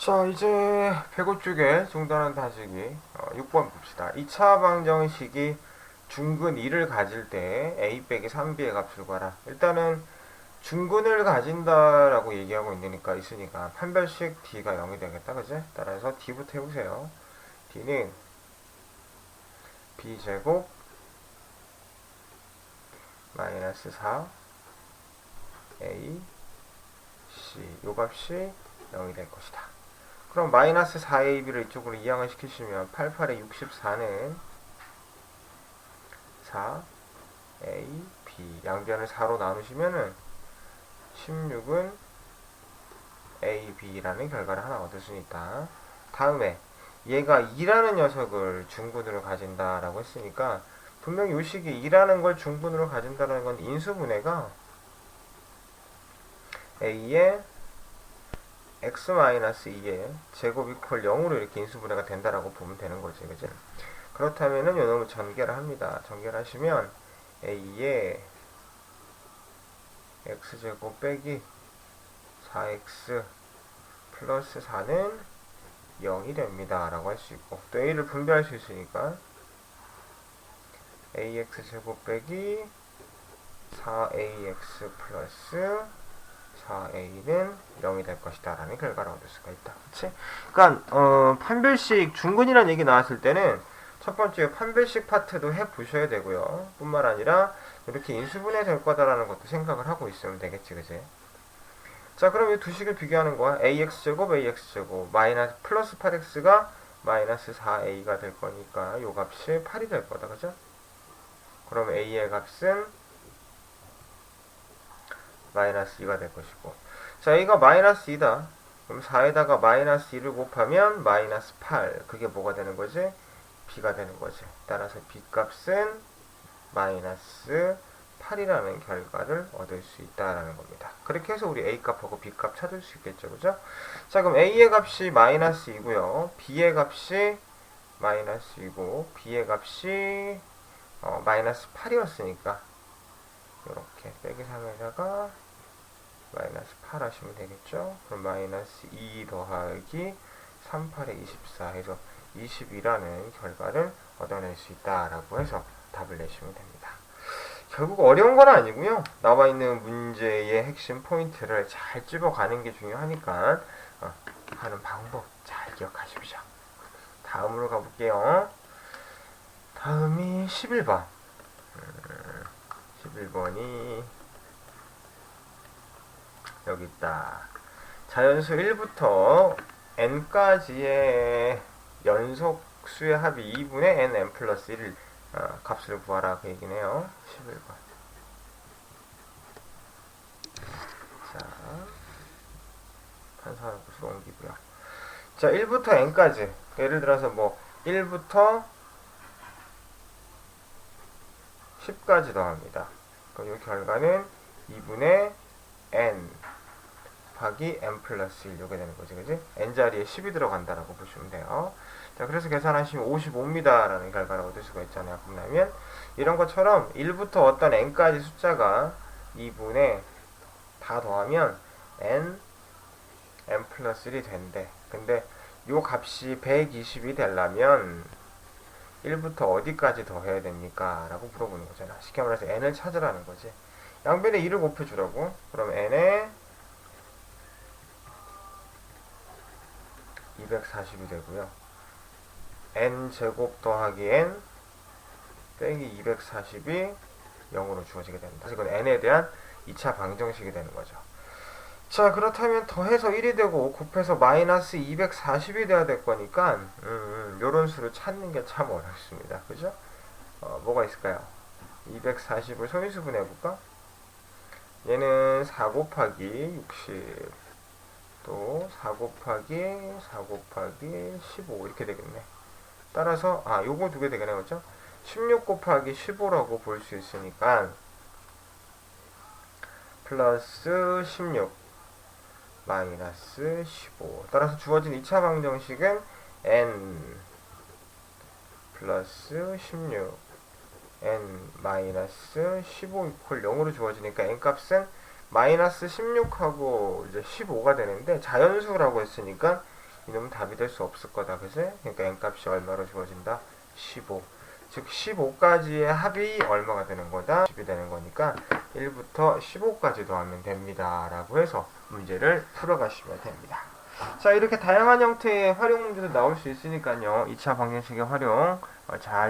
자 이제 105쪽에 중단한 다지기 어, 6번 봅시다. 2차 방정식이 중근 2를 가질 때 a 빼기 3b의 값을 구하라. 일단은 중근을 가진다라고 얘기하고 있으니까 있으니까 판별식 d가 0이 되겠다 그지? 따라서 d부터 해보세요. D는 b제곱 마이너스 4 a c. 요 값이 0이 될 것이다 그럼 마이너스 4ab를 이쪽으로 이항을 시키시면 88에 64는 4a b 양변을 4로 나누시면은 16은 a b라는 결과를 하나 얻을 수 있다. 다음에 얘가 2라는 녀석을 중분으로 가진다라고 했으니까 분명히 요 식이 2라는 걸 중분으로 가진다는 건 인수분해가 a의 x-2의 제곱 이퀄 0으로 이렇게 인수분해가 된다라고 보면 되는 거지, 그지? 그렇다면은 요 놈을 전개를 합니다. 전개를 하시면 a의 x제곱 빼기 4x 플러스 4는 0이 됩니다. 라고 할 수 있고 또 a를 분배할 수 있으니까 ax제곱 빼기 4ax 플러스 4a는 0이 될 것이다 라는 결과를 얻을 수가 있다 그치? 그러니까 어, 판별식 중근이라는 얘기 나왔을 때는 첫 번째 판별식 파트도 해 보셔야 되고요 뿐만 아니라 이렇게 인수분해 될 거다라는 것도 생각을 하고 있으면 되겠지 그치? 자 그럼 이 두 식을 비교하는 거야 ax제곱 ax제곱 마이너스 플러스 8x가 마이너스 4a가 될 거니까 요 값이 8이 될 거다 그죠? 그럼 a의 값은 마이너스 2가 될 것이고. 자 a가 마이너스 2다. 그럼 4에다가 마이너스 2를 곱하면 마이너스 8 그게 뭐가 되는 거지? b가 되는 거지. 따라서 b 값은 마이너스 8이라는 결과를 얻을 수 있다라는 겁니다. 그렇게 해서 우리 a 값하고 b 값 찾을 수 있겠죠 그죠? 자 그럼 a의 값이 마이너스 2고요. B의 값이 마이너스 2고 b의 값이 어, 마이너스 8이었으니까 이렇게 빼기 3에다가 마이너스 8 하시면 되겠죠. 그럼 마이너스 2 더하기 38에 24 해서 22라는 결과를 얻어낼 수 있다라고 해서 답을 내시면 됩니다. 결국 어려운 건 아니고요. 나와 있는 문제의 핵심 포인트를 잘 집어가는 게 중요하니까 어, 하는 방법 잘 기억하십시오. 다음으로 가볼게요. 다음이 11번. 11번이 여기 있다. 자연수 1부터 n까지의 연속수의 합이 2분의 n, n 플러스 1 어, 값을 구하라 그 얘기네요. 11번. 자, 판사하는 곳으로 옮기고요. 자, 1부터 n까지. 예를 들어서 뭐 1부터 10까지 더합니다. 그럼 이 결과는 2분의 n 곱하기 n 플러스 1 이렇게 되는 거지, 그지? n 자리에 10이 들어간다라고 보시면 돼요. 자, 그래서 계산하시면 55입니다라는 결과를 얻을 수가 있잖아요. 그러면 이런 것처럼 1부터 어떤 n까지 숫자가 2분의 다 더하면 n n 플러스 1이 된대. 근데 요 값이 120이 되려면 1부터 어디까지 더해야 됩니까? 라고 물어보는 거잖아. 쉽게 말해서 n을 찾으라는 거지. 양변에 2를 곱해주라고. 그럼 n에 240이 되고요. n 제곱 더하기 n 빼기 240이 0으로 주어지게 됩니다. 그래서 이건 n에 대한 2차 방정식이 되는 거죠. 자 그렇다면 더해서 1이 되고 곱해서 마이너스 240이 돼야 될 거니까 음, 음, 요런 수를 찾는 게 참 어렵습니다. 그죠? 어, 뭐가 있을까요? 240을 소인수 분 해볼까? 얘는 4 곱하기 60 또 4 곱하기 4 곱하기 15 이렇게 되겠네. 따라서 아 요거 두 개 되겠네 그죠? 16 곱하기 15라고 볼 수 있으니까 플러스 16 마이너스 15 따라서 주어진 2차 방정식은 n 플러스 16 n 마이너스 15 이퀄 0으로 주어지니까 n 값은 마이너스 16하고 이제 15가 되는데 자연수라고 했으니까 이놈은 답이 될 수 없을 거다. 그지? 그러니까 n값이 얼마로 주어진다? 15. 즉 15까지의 합이 얼마가 되는 거다? 10이 되는 거니까 1부터 15까지 더하면 됩니다. 라고 해서 문제를 풀어가시면 됩니다. 자 이렇게 다양한 형태의 활용 문제도 나올 수 있으니까요. 2차 방정식의 활용 어, 잘